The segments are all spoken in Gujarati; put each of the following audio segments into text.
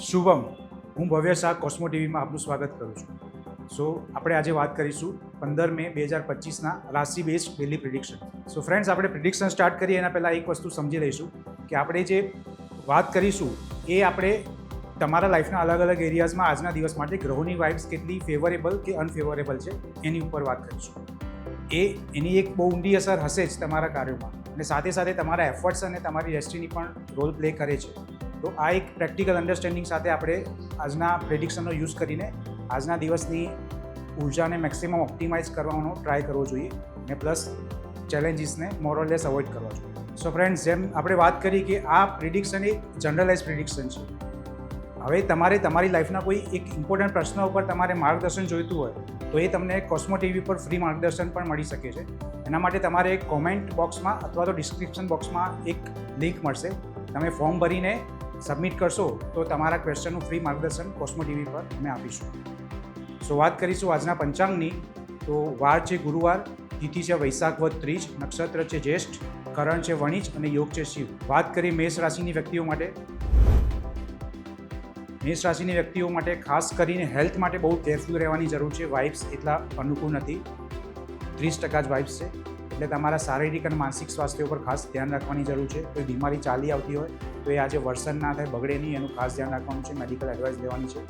શુભમ, હું ભવ્ય શાહ કોસ્મો ટીવીમાં આપનું સ્વાગત કરું છું. સો આપણે આજે વાત કરીશું પંદર મે બે હજાર પચીસના રાશિ based daily prediction so friends આપણે પ્રિડિક્શન સ્ટાર્ટ કરીએ, એના પહેલાં એક વસ્તુ સમજી લઈશું કે આપણે જે વાત કરીશું એ આપણે તમારા લાઈફના અલગ અલગ એરિયાઝમાં આજના દિવસ માટે ગ્રહોની વાઇબ્સ કેટલી ફેવરેબલ કે અનફેવરેબલ છે, એની ઉપર વાત કરીશું. એ, એની એક બહુ ઊંડી અસર હશે જ તમારા કાર્યોમાં. અને સાથે સાથે તમારા એફર્ટ્સ અને તમારી ડેસ્ટિની પણ રોલ પ્લે કરે છે. તો આ એક પ્રેક્ટિકલ અન્ડરસ્ટેન્ડિંગ સાથે આપણે આજના પ્રેડિક્શનનો યુઝ કરીને આજના દિવસની ઉર્જાને મેક્સિમમ ઓપ્ટિમાઇઝ કરવાનો ટ્રાય કરવો જોઈએ અને પ્લસ ચેલેન્જીસને મોરલેસ અવોઇડ કરવા જોઈએ. સો ફ્રેન્ડ્સ જેમ આપણે વાત કરી કે આ પ્રિડિક્શન એક જનરલાઇઝ પ્રિડિક્શન છે. હવે તમારે તમારી લાઈફના કોઈ એક ઇમ્પોર્ટન્ટ પ્રશ્ન ઉપર તમારે માર્ગદર્શન જોઈતું હોય, તો એ તમને કોસ્મો ટીવી પર ફ્રી માર્ગદર્શન પણ મળી શકે છે. એના માટે તમારે કોમેન્ટ બોક્સમાં અથવા તો ડિસ્ક્રિપ્શન બોક્સમાં એક લિંક મળશે. તમે ફોર્મ ભરીને સબમિટ કરશો તો તમારા ક્વેશ્ચનનું ફ્રી માર્ગદર્શન કોસ્મો ટીવી પર અમે આપીશું. સો વાત કરીશું આજના પંચાંગની. તો વાર છે ગુરુવાર, તિથિ છે વૈશાખ વધ ત્રીજ, નક્ષત્ર છે જ્યેષ્ઠ, કરણ છે વણિજ અને યોગ છે શિવ. વાત કરી મેષ રાશિની વ્યક્તિઓ માટે. મેષ રાશિની વ્યક્તિઓ માટે ખાસ કરીને હેલ્થ માટે બહુ કેરફુલ રહેવાની જરૂર છે. વાઇબ્સ એટલા અનુકૂળ નથી. ત્રીસ ટકા જ વાઇબ્સ છે. એટલે તમારા શારીરિક અને માનસિક સ્વાસ્થ્ય ઉપર ખાસ ધ્યાન રાખવાની જરૂર છે. કોઈ બીમારી ચાલી આવતી હોય તો એ આજે વર્સન ના થાય, બગડે નહીં, એનું ખાસ ધ્યાન રાખવાનું છે મેડિકલ એડવાઇસ લેવાની છે.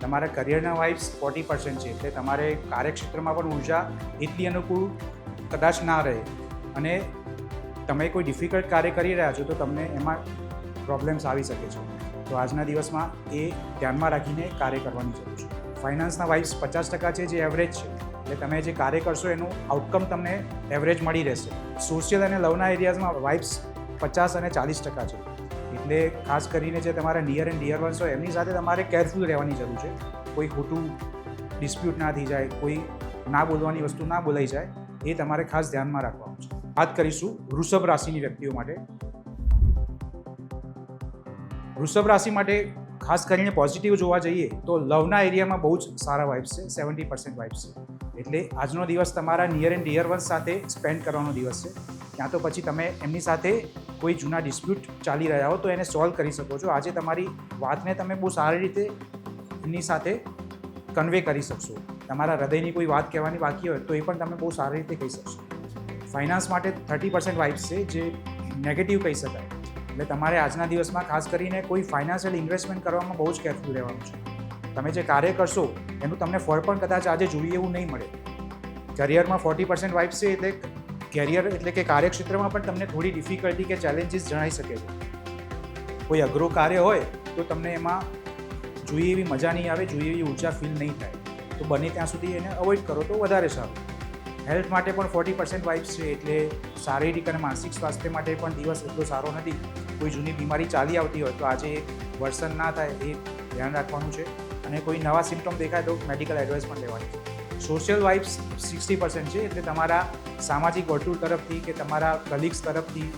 તમારા કરિયરના વાઇબ્સ ફોર્ટી પર્સન્ટ છે, એટલે તમારે કાર્યક્ષેત્રમાં પણ ઊર્જા એટલી અનુકૂળ કદાચ ના રહે. અને તમે કોઈ ડિફિકલ્ટ કાર્ય કરી રહ્યા છો, તો તમને એમાં પ્રોબ્લેમ્સ આવી શકે છે. તો આજના દિવસમાં એ ધ્યાનમાં રાખીને કાર્ય કરવાની જરૂર છે. ફાઇનાન્સના વાઇબ્સ પચાસ ટકા છે, જે એવરેજ છે. એટલે તમે જે કાર્ય કરશો, એનું આઉટકમ તમને એવરેજ મળી રહેશે. સોશિયલ અને લવના એરિયાઝમાં વાઇબ્સ પચાસ અને ચાલીસ ટકા છે. એટલે ખાસ કરીને જે તમારા નિયર એન્ડ ડિયર વન્સ હોય, એમની સાથે તમારે કેરફુલ રહેવાની જરૂર છે. કોઈ ખોટું ડિસ્પ્યુટ ના થઈ જાય, કોઈ ના બોલવાની વસ્તુ ના બોલાઈ જાય, એ તમારે ખાસ ધ્યાનમાં રાખવાનું છે. વાત કરીશું વૃષભ રાશિની વ્યક્તિઓ માટે. વૃષભ રાશિ માટે ખાસ કરીને પોઝિટિવ જોવા જઈએ, તો લવના એરિયામાં બહુ જ સારા વાઇબ્સ છે સેવન્ટી પર્સન્ટ વાઇબ્સ છે. એટલે આજનો દિવસ તમારા નિયર એન્ડ ડિયર વન્સ સાથે સ્પેન્ડ કરવાનો દિવસ છે. ક્યાં તો પછી તમે એમની સાથે કોઈ જૂના ડિસ્પ્યુટ ચાલી રહ્યા હો તો એને સોલ્વ કરી શકો છો. આજે તમારી વાતને તમે બહુ સારી રીતે એમની સાથે કન્વે કરી શકશો. તમારા હૃદયની કોઈ વાત કહેવાની બાકી હોય તો એ પણ તમે બહુ સારી રીતે કહી શકશો. ફાઇનાન્સ માટે થર્ટી પર્સન્ટ વાઇબ્સ છે, જે નેગેટિવ કહી શકાય. એટલે તમારે આજના દિવસમાં ખાસ કરીને કોઈ ફાઇનાન્શિયલ ઇન્વેસ્ટમેન્ટ કરવામાં બહુ જ કેરફુલ રહેવાનું છે. તમે જે કાર્ય કરશો, એનું તમને ફળ પણ કદાચ આજે જોઈએ એવું નહીં મળે. કરિયરમાં ફોર્ટી પર્સન્ટ વાઇફ છે એટલે કેરિયર એટલે કે કાર્યક્ષેત્રમાં પણ તમને થોડી ડિફિકલ્ટી કે ચેલેન્જીસ જણાઈ શકે છે. કોઈ અઘરો કાર્ય હોય, તો તમને એમાં જોઈએ એવી મજા નહીં આવે, જોઈએ એવી ઊર્જા ફીલ નહીં થાય. તો બને ત્યાં સુધી એને અવોઇડ કરો તો વધારે સારું. હેલ્થ માટે પણ ફોર્ટી પર્સન્ટ વાઇફ છે એટલે શારીરિક અને માનસિક સ્વાસ્થ્ય માટે પણ દિવસ એટલો સારો નથી. કોઈ જૂની બીમારી ચાલી આવતી હોય તો આજે વર્સન ના થાય, એ ધ્યાન રાખવાનું છે. અને કોઈ નવા સિમ્ટમ દેખાય તો મેડિકલ એડવાઇસ પણ લેવાની સોશિયલ વાઇબ્સ સિક્સટી પર્સન્ટ છે એટલે તમારા સામાજિક વર્તુળ તરફથી કે તમારા કલીગ્સ તરફથી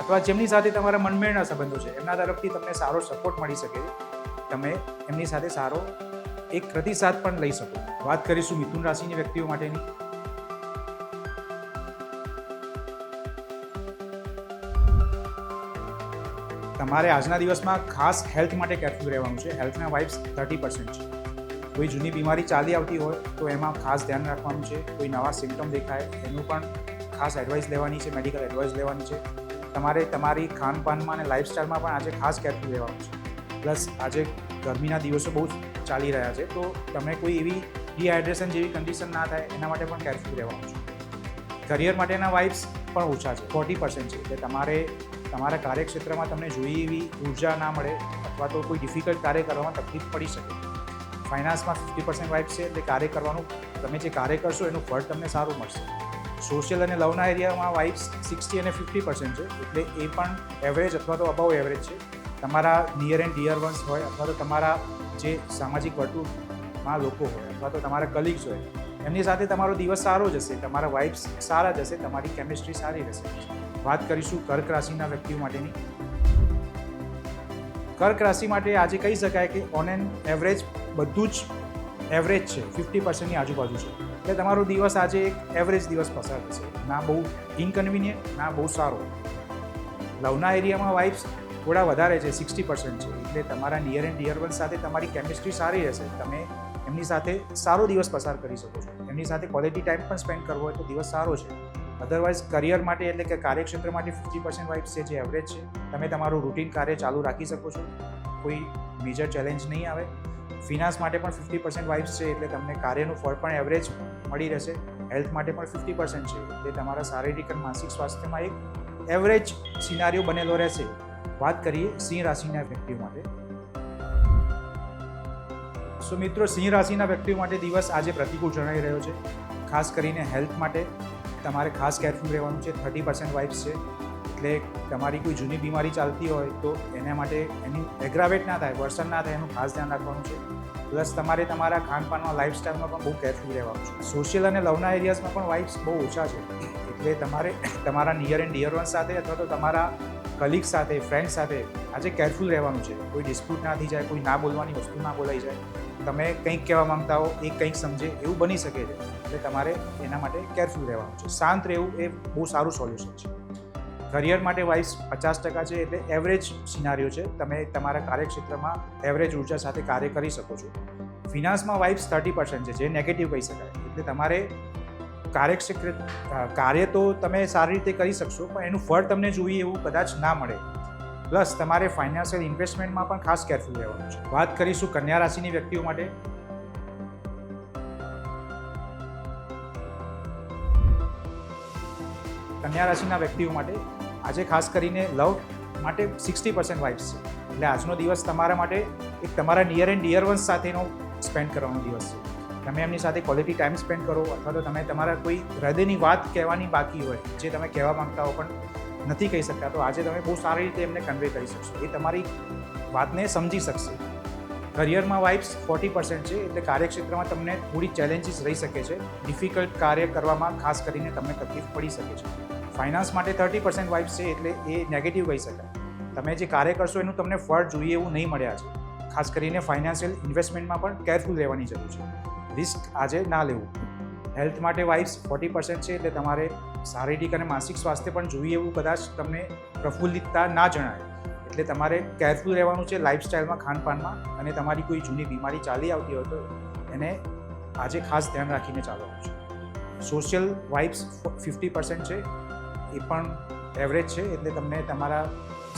અથવા જેમની સાથે તમારા મનમેળના સંબંધો છે, એમના તરફથી તમને સારો સપોર્ટ મળી શકે તમે એમની સાથે સારો એક પ્રતિસાદ પણ લઈ શકો. વાત કરીશું મિથુન રાશિની વ્યક્તિઓ માટેની. તમારે આજના દિવસમાં ખાસ હેલ્થ માટે કેરફુલ રહેવાનું છે. હેલ્થના વાઇબ્સ થર્ટી પર્સન્ટ છે. કોઈ જૂની બીમારી ચાલી આવતી હોય તો એમાં ખાસ ધ્યાન રાખવાનું છે. કોઈ નવા સિમ્ટમ દેખાય એનું પણ ખાસ એડવાઇસ લેવાની છે, મેડિકલ એડવાઇસ લેવાની છે. તમારે તમારી ખાનપાનમાં અને લાઇફસ્ટાઇલમાં પણ આજે ખાસ કેરફુલ રહેવાનું છે. પ્લસ આજે ગરમીના દિવસો બહુ ચાલી રહ્યા છે. તો તમે કોઈ એવી ડિહાઇડ્રેશન જેવી કન્ડિશન ના થાય એના માટે પણ કેરફુલ રહેવાનું છે. કરિયર માટેના વાઇબ્સ પણ ઓછા છે, ફોર્ટી પર્સન્ટ છે. એટલે તમારે તમારા કાર્યક્ષેત્રમાં તમને જોઈએ એવી ઊર્જા ના મળે અથવા તો કોઈ ડિફિકલ્ટ કાર્ય કરવામાં તકલીફ પડી શકે. ફાઇનાન્સમાં ફિફ્ટી પર્સન્ટ વાઇફ છે એટલે કાર્ય કરવાનું, તમે જે કાર્ય કરશો એનું ફળ તમને સારું મળશે. સોશિયલ અને લવના એરિયામાં વાઇફ સિક્સટી અને ફિફ્ટી પર્સન્ટ છે એટલે એ પણ એવરેજ અથવા તો અબાઉ એવરેજ છે. તમારા નિયર એન્ડ ડિયર વન્સ હોય અથવા તો તમારા જે સામાજિક વર્તુળમાં લોકો હોય અથવા તો તમારા કલીગ્સ હોય, એમની સાથે તમારો દિવસ સારો જશે, તમારા વાઇબ્સ સારા જશે, તમારી કેમિસ્ટ્રી સારી રહેશે. વાત કરીશું કર્ક રાશિના વ્યક્તિઓ માટેની. કર્ક રાશિ માટે આજે કહી શકાય કે ઓન એન એવરેજ બધું જ એવરેજ છે ફિફ્ટી પર્સન્ટની આજુબાજુ છે. એટલે તમારો દિવસ આજે એક એવરેજ દિવસ પસાર થશે. ના બહુ ઇનકન્વિનિયન્ટ ના બહુ સારો. લવના એરિયામાં વાઇબ્સ થોડા વધારે છે સિક્સટી પર્સન્ટ છે. એટલે તમારા નિયર એન્ડ ડિયર વન સાથે તમારી કેમિસ્ટ્રી સારી રહેશે. તમે એમની સાથે સારો દિવસ પસાર કરી શકો છો. એમની સાથે ક્વોલિટી ટાઈમ પણ સ્પેન્ડ કરવો હોય તો દિવસ સારો છે. અધરવાઇઝ કરિયર માટે એટલે કે કાર્યક્ષેત્ર માટે ફિફ્ટી પર્સન્ટ વાઇબ્સ છે જે એવરેજ છે. તમે તમારું રૂટીન કાર્ય ચાલુ રાખી શકો છો. કોઈ મેજર ચેલેન્જ નહીં આવે. ફિનાન્સ માટે પણ ફિફ્ટી પર્સન્ટ વાઇબ્સ છે એટલે તમને કાર્યનું ફળ પણ એવરેજ મળી રહેશે. હેલ્થ માટે પણ ફિફ્ટી પર્સન્ટ છે એટલે તમારા શારીરિક અને માનસિક સ્વાસ્થ્યમાં એક એવરેજ સિનારીઓ બનેલો રહેશે. વાત કરીએ સિંહ રાશિના વ્યક્તિઓ માટે. સો મિત્રો, સિંહ રાશિના વ્યક્તિઓ માટે દિવસ આજે પ્રતિકૂળ જણાઈ રહ્યો છે. ખાસ કરીને હેલ્થ માટે તમારે ખાસ કેરફુલ રહેવાનું છે થર્ટી પર્સન્ટ વાઇબ્સ છે. એટલે તમારી કોઈ જૂની બીમારી ચાલતી હોય તો એના માટે એની એગ્રાવેટ ના થાય વર્સન ના થાય, એનું ખાસ ધ્યાન રાખવાનું છે. પ્લસ તમારે તમારા ખાનપાનમાં લાઇફસ્ટાઈલમાં પણ બહુ કેરફુલ રહેવાનું છે. સોશિયલ અને લવના એરિયાઝમાં પણ વાઇબ્સ બહુ ઓછા છે. એટલે તમારે તમારા નિયર એન્ડ ડિયર વન સાથે અથવા તો તમારા કલીગ સાથે ફ્રેન્ડ સાથે આજે કેરફુલ રહેવાનું છે. કોઈ ડિસ્પ્યુટ ના થઈ જાય, કોઈ ના બોલવાની વસ્તુ ના બોલાઈ જાય. તમે કંઈક કહેવા માંગતા હો, એ કંઈક સમજે, એવું બની શકે છે. એટલે તમારે એના માટે કેરફુલ રહેવાનું છે. શાંત રહેવું એ બહુ સારું સોલ્યુશન છે. કરિયર માટે વાઇઝ પચાસ ટકા છે એટલે એવરેજ સિનારીઓ છે. તમે તમારા કાર્યક્ષેત્રમાં એવરેજ ઊર્જા સાથે કાર્ય કરી શકો છો. ફિનાન્સમાં વાઇબ્સ થર્ટી પર્સન્ટ છે, જે નેગેટિવ કહી શકાય. એટલે તમારે કાર્યક્ષેત્ર કાર્ય તો તમે સારી રીતે કરી શકશો, પણ એનું ફળ તમને જોઈએ એવું કદાચ ના મળે. પ્લસ તમારે ફાઇનાન્શિયલ ઇન્વેસ્ટમેન્ટમાં પણ ખાસ કેરફુલ રહેવાનું છે. વાત કરીશું કન્યા રાશિની વ્યક્તિઓ માટે. કન્યા રાશિના વ્યક્તિઓ માટે આજે ખાસ કરીને લવ માટે સિક્સટી પર્સન્ટ વાઇબ્સ છે. એટલે આજનો દિવસ તમારા માટે એક તમારા નિયર એન્ડ ડિયર વન્સ સાથેનો સ્પેન્ડ કરવાનો દિવસ છે. તમે એમની સાથે ક્વોલિટી ટાઈમ સ્પેન્ડ કરો અથવા તો તમે તમારા કોઈ હૃદયની વાત કહેવાની બાકી હોય, જે તમે કહેવા માંગતા હો પણ નથી કહી શકતા તો આજે તમે બહુ સારી રીતે એમને કન્વે કરી શકશો. એ તમારી વાતને સમજી શકશે. કરિયરમાં વાઇબ્સ ફોર્ટી પર્સન્ટ છે, એટલે કાર્યક્ષેત્રમાં તમને થોડી ચેલેન્જીસ રહી શકે છે. ડિફિકલ્ટ કાર્ય કરવામાં ખાસ કરીને તમને તકલીફ પડી શકે છે. ફાઇનાન્સ માટે થર્ટી પર્સન્ટ વાઇબ્સ છે, એટલે એ નેગેટિવ કહી શકાય. તમે જે કાર્ય કરશો, એનું તમને ફળ જોઈએ એવું નહીં મળ્યા છે. ખાસ કરીને ફાઇનાન્શિયલ ઇન્વેસ્ટમેન્ટમાં પણ કેરફુલ રહેવાની જરૂર છે. રિસ્ક આજે ના લેવું. હેલ્થ માટે વાઇબ્સ ફોર્ટી પર્સન્ટ છે, એટલે તમારે શારીરિક અને માનસિક સ્વાસ્થ્ય પણ જોઈએ એવું કદાચ તમને પ્રફુલ્લિતતા ના જણાય. એટલે તમારે કેરફુલ રહેવાનું છે લાઇફસ્ટાઈલમાં ખાનપાનમાં અને તમારી કોઈ જૂની બીમારી ચાલી આવતી હોય તો એને આજે ખાસ ધ્યાન રાખીને ચાલવાનું છે. સોશિયલ વાઇબ્સ ફિફ્ટી પર્સન્ટ છે, એ પણ એવરેજ છે એટલે તમને તમારા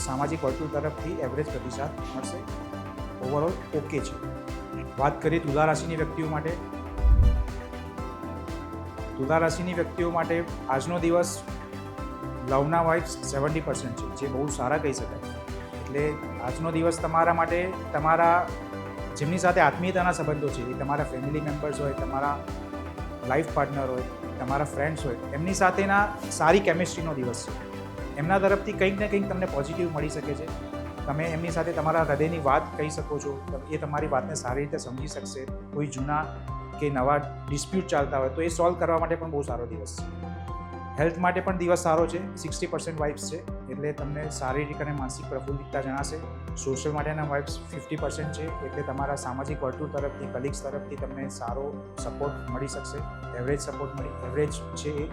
સામાજિક વર્તુળ તરફથી એવરેજ પ્રતિસાદ મળશે. ઓવરઓલ ઓકે છે. વાત કરીએ તુલા રાશિની વ્યક્તિઓ માટે તુલા રાશિની વ્યક્તિઓ માટે આજનો દિવસ લવના વાઇબ્સ સેવન્ટી પર્સન્ટ છે, જે બહુ સારા કહી શકાય. એટલે આજનો દિવસ તમારા માટે, તમારા જેમની સાથે આત્મીયતાના સંબંધો છે, એ તમારા ફેમિલી મેમ્બર્સ હોય, તમારા લાઈફ પાર્ટનર હોય, તમારા ફ્રેન્ડ્સ હોય, એમની સાથેના સારી કેમિસ્ટ્રીનો દિવસ છે. એમના તરફથી કંઈક ને કંઈક તમને પોઝિટિવ મળી શકે છે. તમે એમની સાથે તમારા હૃદયની વાત કહી શકો છો એ તમારી વાતને સારી રીતે સમજી શકશે. કોઈ જૂના કે નવા ડિસ્પ્યુટ ચાલતા હોય તો એ સોલ્વ કરવા માટે પણ બહુ સારો દિવસ છે. હેલ્થ માટે પણ દિવસ સારો છે સિક્સટી પર્સન્ટ વાઇબ્સ છે, એટલે તમને શારીરિક અને માનસિક પ્રફુલ્લિતતા જણાશે. સોશિયલ માટેના વાઇબ્સ ફિફ્ટી પર્સન્ટ છે, એટલે તમારા સામાજિક વર્તુળ તરફથી કલીગ્સ તરફથી તમને સારો સપોર્ટ મળી શકશે. એવરેજ સપોર્ટ મળી એવરેજ છે એ.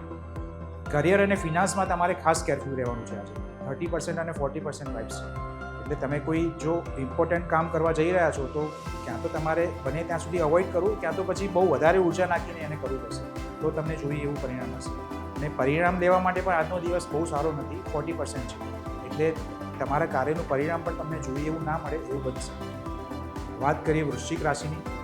કરિયર અને ફિનાન્સમાં તમારે ખાસ કેરફુલ રહેવાનું છે આજે. થર્ટી પર્સન્ટ અને ફોર્ટી પર્સન્ટ વાઇબ્સ છે. એટલે તમે કોઈ જો ઇમ્પોર્ટન્ટ કામ કરવા જઈ રહ્યા છો, તો ક્યાં તો તમારે બને ત્યાં સુધી અવોઇડ કરવું, ક્યાં તો પછી બહુ વધારે ઊર્જા નાખીને એને કરવું પડશે. તો તમને જોઈએ એવું પરિણામ હશે. અને પરિણામ લેવા માટે પણ આજનો દિવસ બહુ સારો નથી ફોર્ટી પર્સન્ટ છે. એટલે તમારા કાર્યનું પરિણામ પણ તમને જોઈએ એવું ના મળે એવું બનશે. વાત કરીએ વૃશ્ચિક રાશિની.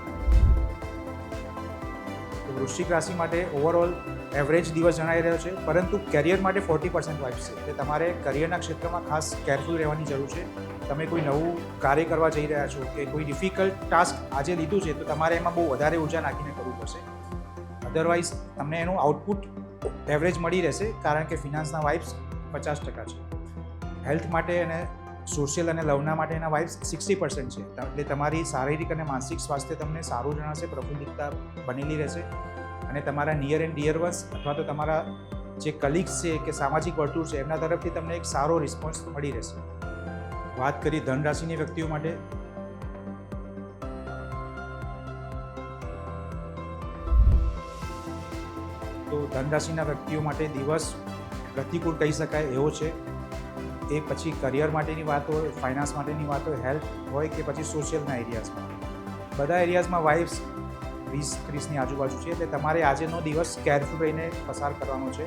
વૃશ્ચિક રાશિ માટે ઓવરઓલ એવરેજ દિવસ જણાઈ રહ્યો છે, પરંતુ કેરિયર માટે ફોર્ટી પર્સન્ટ વાઇફ છે. એટલે તમારે કરિયરના ક્ષેત્રમાં ખાસ કેરફુલ રહેવાની જરૂર છે. તમે કોઈ નવું કાર્ય કરવા જઈ રહ્યા છો કે કોઈ ડિફિકલ્ટ ટાસ્ક આજે લીધું છે, તો તમારે એમાં બહુ વધારે ઊર્જા નાખીને કરવું પડશે. અધરવાઇઝ તમને એનું આઉટપુટ એવરેજ મળી રહેશે, કારણ કે ફિનાન્સના વાઇબ્સ પચાસ ટકા છે. હેલ્થ માટે અને સોશિયલ અને લવના માટેના વાઇબ્સ સિક્સટી પર્સન્ટ છે. એટલે તમારી શારીરિક અને માનસિક સ્વાસ્થ્ય તમને સારું જણાશે, પ્રફુલ્લિતતા બનેલી રહેશે અને તમારા નિયર એન્ડ ડિયર વન્સ અથવા તો તમારા જે કલીગ્સ છે કે સામાજિક વર્તુળ છે, એમના તરફથી તમને એક સારો રિસ્પોન્સ મળી રહેશે. વાત કરી ધન રાશિની વ્યક્તિઓ માટે. તો ધનરાશિના વ્યક્તિઓ માટે દિવસ પ્રતિકૂળ કહી શકાય એવો છે. એ પછી કરિયર માટેની વાત હોય ફાઇનાન્સ માટેની વાત હોય હેલ્થ હોય કે પછી સોશિયલના એરિયાઝમાં બધા એરિયાઝમાં વાઇફ્સ વીસ, ત્રીસની આજુબાજુ છે, એટલે તમારે આજનો દિવસ કેરફુલ રહીને પસાર કરવાનો છે.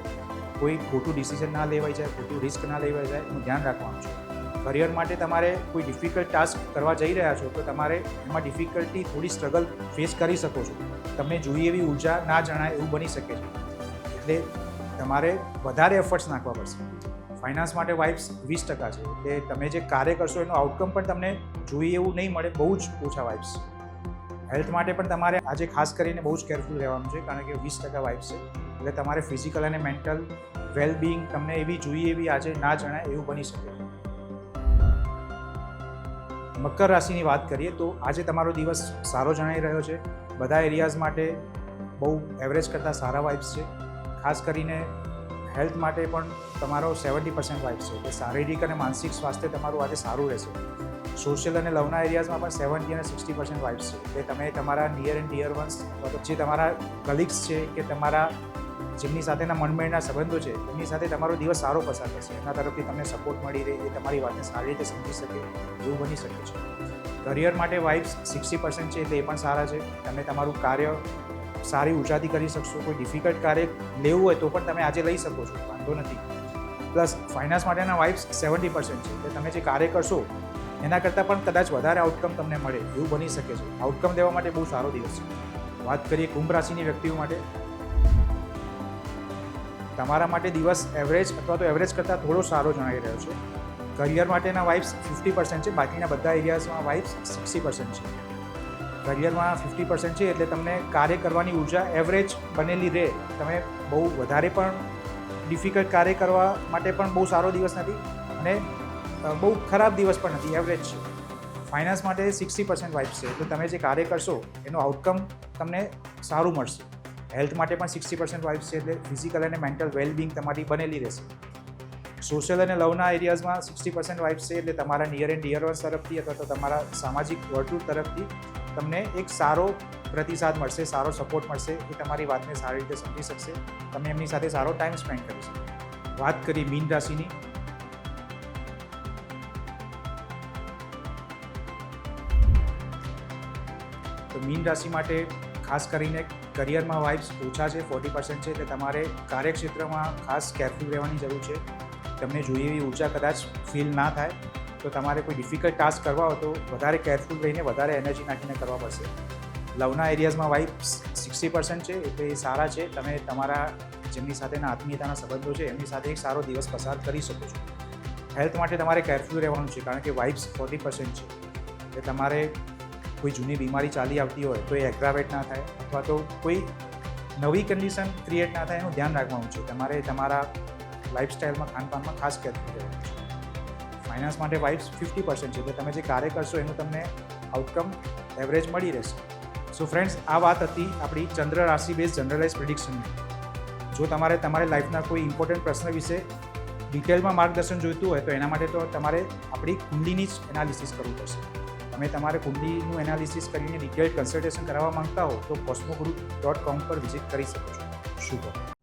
કોઈ ખોટું ડિસિઝન ના લેવાઈ જાય, ખોટું રિસ્ક ના લેવાય જાય, એનું ધ્યાન રાખવાનું છે. કરિયર માટે તમારે કોઈ ડિફિકલ્ટ ટાસ્ક કરવા જઈ રહ્યા છો, તો તમારે એમાં ડિફિકલ્ટી થોડી સ્ટ્રગલ ફેસ કરી શકો છો. તમને જોઈએ એવી ઊર્જા ના જણાય એવું બની શકે છે. એટલે તમારે વધારે એફર્ટ્સ નાખવા પડશે. ફાઇનાન્સ માટે વાઇફ્સ વીસ ટકા છે. એટલે તમે જે કાર્ય કરશો, એનું આઉટકમ પણ તમને જોઈએ એવું નહીં મળે, બહુ જ ઓછા વાઇફ્સ હેલ્થ માટે પણ તમારે આજે ખાસ કરીને બહુ જ કેરફુલ રહેવાનું છે, કારણ કે વીસ ટકા વાઇફ્સ છે. એટલે તમારે ફિઝિકલ અને મેન્ટલ વેલબિંગ તમને એવી જોઈએ એવી આજે ના જણાય એવું બની શકે. મકર રાશિની વાત કરીએ તો આજે તમારો દિવસ સારો જણાઈ રહ્યો છે. બધા એરિયાઝ માટે બહુ એવરેજ કરતાં સારા વાઇબ્સ છે. ખાસ કરીને હેલ્થ માટે પણ તમારો સેવન્ટી પર્સન્ટ વાઇબ્સ છે. કે શારીરિક અને માનસિક સ્વાસ્થ્ય તમારું આજે સારું રહેશે. સોશિયલ અને લવના એરિયાઝમાં પણ સેવન્ટી અને સિક્સટી પર્સન્ટ વાઇબ્સ છે. કે તમે તમારા નિયર એન્ડ ડિયર વન્સ જે તમારા કલીગ્સ છે કે તમારા જેમની સાથેના મનમેળના સંબંધો છે, એમની સાથે તમારો દિવસ સારો પસાર થશે. એના તરફથી તમને સપોર્ટ મળી રહે, એ તમારી વાતને સારી રીતે સમજી શકે, એવું બની શકે છે. કરિયર માટે વાઇબ્સ સિક્સટી પર્સન્ટ છે, એટલે એ પણ સારા છે. તમે તમારું કાર્ય સારી ઊંચાથી કરી શકશો, કોઈ ડિફિકલ્ટ કાર્ય લેવું હોય તો પણ તમે આજે લઈ શકો છો, વાંધો નથી. પ્લસ ફાઇનાન્સ માટેના વાઇબ્સ સેવન્ટી પર્સન્ટ છે, એટલે તમે જે કાર્ય કરશો, એના કરતાં પણ કદાચ વધારે આઉટકમ તમને મળે, એવું બની શકે છે. આઉટકમ દેવા માટે બહુ સારો દિવસ છે. વાત કરીએ કુંભ રાશિની વ્યક્તિઓ માટે. તમારા માટે દિવસ એવરેજ અથવા તો એવરેજ કરતાં થોડો સારો જણાઈ રહ્યો છે. કરિયર માટેના વાઇબ્સ ફિફ્ટી પર્સન્ટ છે, બાકીના બધા એરિયાઝમાં વાઇબ્સ સિક્સટી પર્સન્ટ છે. કરિયરમાં ફિફ્ટી પર્સન્ટ છે એટલે તમને કાર્ય કરવાની ઊર્જા એવરેજ બનેલી રહે. તમે બહુ વધારે પણ ડિફિકલ્ટ કાર્ય કરવા માટે પણ બહુ સારો દિવસ નથી અને બહુ ખરાબ દિવસ પણ નથી એવરેજ છે. ફાઇનાન્સ માટે સિક્સટી પર્સન્ટ વાઇફ છે એટલે તમે જે કાર્ય કરશો, એનું આઉટકમ તમને સારું મળશે. હેલ્થ માટે પણ સિક્સટી પર્સન્ટ વાઇફ છે, એટલે ફિઝિકલ અને મેન્ટલ વેલબિંગ તમારી બનેલી રહેશે. સોશિયલ અને લવના એરિયાઝમાં સિક્સટી પર્સન્ટ વાઇફ છે, એટલે તમારા નિયર એન્ડ ડિયર વન્સ તરફથી અથવા તો તમારા સામાજિક વર્તુળ તરફથી તમને એક સારો પ્રતિસાદ મળશે, સારો સપોર્ટ મળશે, એ તમારી વાતને સારી રીતે સમજી શકશે. તમે એમની સાથે સારો ટાઈમ સ્પેન્ડ કરી શકો. વાત કરી મીન રાશિની. તો મીન રાશિ માટે ખાસ કરીને કરિયરમાં વાઇબ્સ ઓછા છે ફોર્ટી પર્સન્ટ છે, એટલે તમારે કાર્યક્ષેત્રમાં ખાસ કેરફુલ રહેવાની જરૂર છે. તમને જોઈએ એવી ઊર્જા કદાચ ફીલ ના થાય તો તમારે કોઈ ડિફિકલ્ટ ટાસ્ક કરવા હોય તો વધારે કેરફુલ રહીને વધારે એનર્જી નાખીને કરવા પડશે. લવના એરિયાઝમાં વાઇફ સિક્સટી પર્સન્ટ છે એટલે એ સારા છે. તમે તમારા જેમની સાથેના આત્મીયતાના સંબંધો છે એમની સાથે એક સારો દિવસ પસાર કરી શકો છો. હેલ્થ માટે તમારે કેરફુલ રહેવાનું છે કારણ કે વાઇફ્સ ફોર્ટી પર્સન્ટ છે. એટલે તમારે કોઈ જૂની બીમારી ચાલી આવતી હોય તો એ એગ્રાવેટ ના થાય અથવા તો કોઈ નવી કન્ડિશન ક્રિએટ ના થાય એનું ધ્યાન રાખવાનું છે. તમારે તમારા લાઇફસ્ટાઇલમાં ખાનપાનમાં ખાસ કેરફુલ રહેવાનું ફાઇનાન્સ માટે વાઇબ્સ ફિફ્ટી પર્સન્ટ છે. એટલે તમે જે કાર્ય કરશો, એનું તમને આઉટકમ એવરેજ મળી રહેશે. સો ફ્રેન્ડ્સ આ વાત હતી આપણી ચંદ્ર રાશિ બેઝ જનરલાઇઝ પ્રિડિક્શનની જો તમારે તમારી લાઈફના કોઈ ઇમ્પોર્ટન્ટ પ્રશ્ન વિશે ડિટેલમાં માર્ગદર્શન જોઈતું હોય, તો એના માટે તો તમારે આપણી કુંડલીની જ એનાલિસિસ કરવું પડશે. તમે તમારે કુંડલીનું એનાલિસિસ કરીને ડિટેલ કન્સલ્ટેશન કરાવવા માંગતા હો, તો કોસ્મોગ્રુપ ડોટ કોમ પર વિઝિટ કરી શકો છો. શુભ.